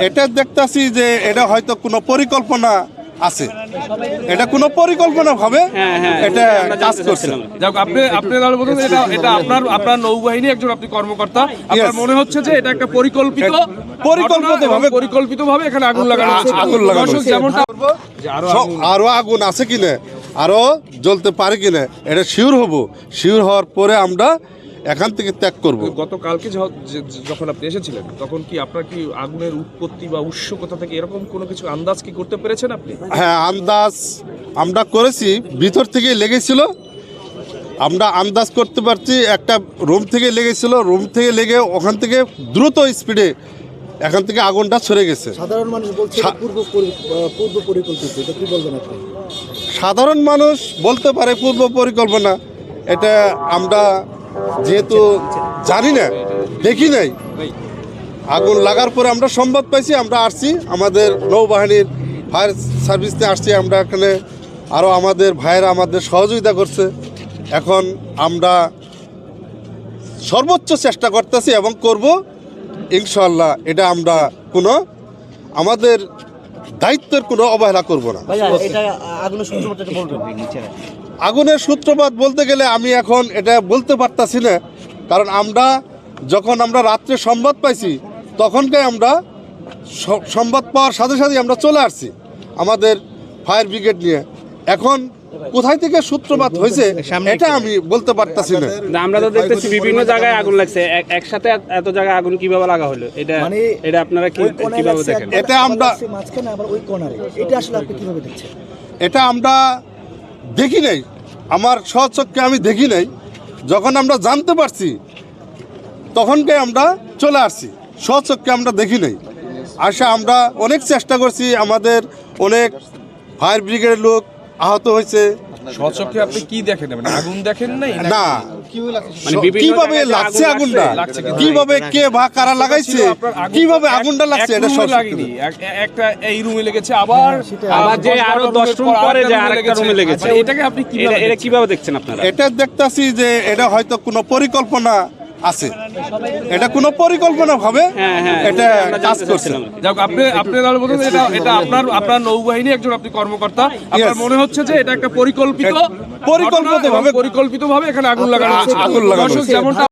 এটা দেখতাছি যে এটা হয়তো কোনো পরিকল্পনা আছে। এটা কোনো পরিকল্পনা ভাবে হ্যাঁ, হ্যাঁ, এটা কাজ করছে। যাক আপনি আপনি তাহলে যে এটা এটা আপনার আপনার নৌবাহিনী একজন আপনি কর্মকর্তা। আপনার মনে হচ্ছে যে এটা একটা পরিকল্পিত পরিকল্পিতভাবে- পরিকল্পিত ভাবে এখানে আগুন লাগানো হচ্ছে। আগুন লাগানো হচ্ছে। যেমনটা যে আরও আরও আগুন আছে কিনা? আরও জ্বলতে পারে কিনা? এটা শিওর হব। শিওর হওয়ার পরে আমরা এখান থেকে ত্যাগ করব। গতকালকে যখন আপনি এসেছিলেন তখন কি আপনার কি আগুনের উৎপত্তি বা উৎস কোথা থেকে এরকম কোনো কিছু আন্দাজ কি করতে পেরেছেন আপনি? হ্যাঁ আন্দাজ আমরা করেছি ভিতর থেকে লেগেছিল। আমরা আন্দাজ করতে পারছি একটা রুম থেকে লেগেছিল রুম থেকে লেগে ওখান থেকে দ্রুত স্পিডে এখান থেকে আগুনটা ছড়ে গেছে। সাধারণ মানুষ বলছে পূর্ব পূর্ব পরিকল্পিত এটা কি বলবেন আপনি? সাধারণ মানুষ বলতে পারে পূর্ব পরিকল্পনা এটা আমরা যেহেতু জানি না, দেখি নাই। আগুন লাগার পরে আমরা সংবাদ পাইছি, আমরা আসছি, আমাদের নৌবাহিনীর ফায়ার সার্ভিসতে আসছি, আমরা এখানে আরও আমাদের ভাইয়েরা আমাদের সহযোগিতা করছে। এখন আমরা সর্বোচ্চ চেষ্টা করতেছি এবং করব ইনশাল্লাহ এটা আমরা কোনো আমাদের দায়িত্বের কোনো অবহেলা করব না। আগুনের সূত্রপাত বলতে গেলে আমি এখন এটা বলতে পারতাছি না কারণ আমরা যখন আমরা রাত্রে সংবাদ পাইছি তখনকে আমরা সংবাদ পাওয়ার সাথে সাথে আমরা চলে আসছি আমাদের ফায়ার ব্রিগেড নিয়ে। এখন কোথায় থেকে সূত্রপাত হয়েছে এটা আমি বলতে পারতাছি না। আমরা তো দেখতেছি বিভিন্ন জায়গায় আগুন লাগছে। এক- একসাথে এত- জায়গায় আগুন কীভাবে লাগা হলো? এটা মানে এটা আপনারা কি কীভাবে দেখেন? এটা আমরা- মাঝখানে আবার ওই কোণারে এটা আসলে আপনি কীভাবে দেখছেন? এটা আমরা দেখি নাই। আমার স্বচক্ষে আমি দেখি নাই। যখন আমরা জানতে পারছি তখনকে আমরা চলে আসছি। স্বচক্ষে আমরা দেখি নাই। আসা আমরা অনেক চেষ্টা করছি আমাদের অনেক ফায়ার ব্রিগেডের লোক আহত হয়েছে। স্বচক্ষে আপনি কি দেখেন? মানে আগুন দেখেন নাই না। মানে কীভাবে লাগছে আগুনটা? লাগছে কীভাবে কে বা কারা লাগাইছে? কীভাবে আগুনটা লাগছে এটা সব লাগেনি। এক- এক- একটা এই রুমে লেগেছে আবার আবার যে আরও বারোটা দশ রুমের রুম পরে যে আরেকটা রুমে লেগেছে। আচ্ছা, এটাকে আপনি কীভাবে এটা কীভাবে দেখছেন আপনারা? এটা দেখতাছি যে এটা হয়তো কোনো পরিকল্পনা। আছে। এটা কোনো পরিকল্পনা ভাবে হ্যাঁ হ্যাঁ। এটা কাজ করছে। যাক আপনি আপনি তাহলে বলুন এটা এটা আপনার আপনার নৌবাহিনী একজন আপনি কর্মকর্তা। আপনার মনে হচ্ছে যে এটা একটা পরিকল্পিত পরিকল্পিতভাবে- পরিকল্পিত ভাবে এখানে আগুন লাগানো হচ্ছে। আগুন লাগানো হচ্ছে। যেমনটা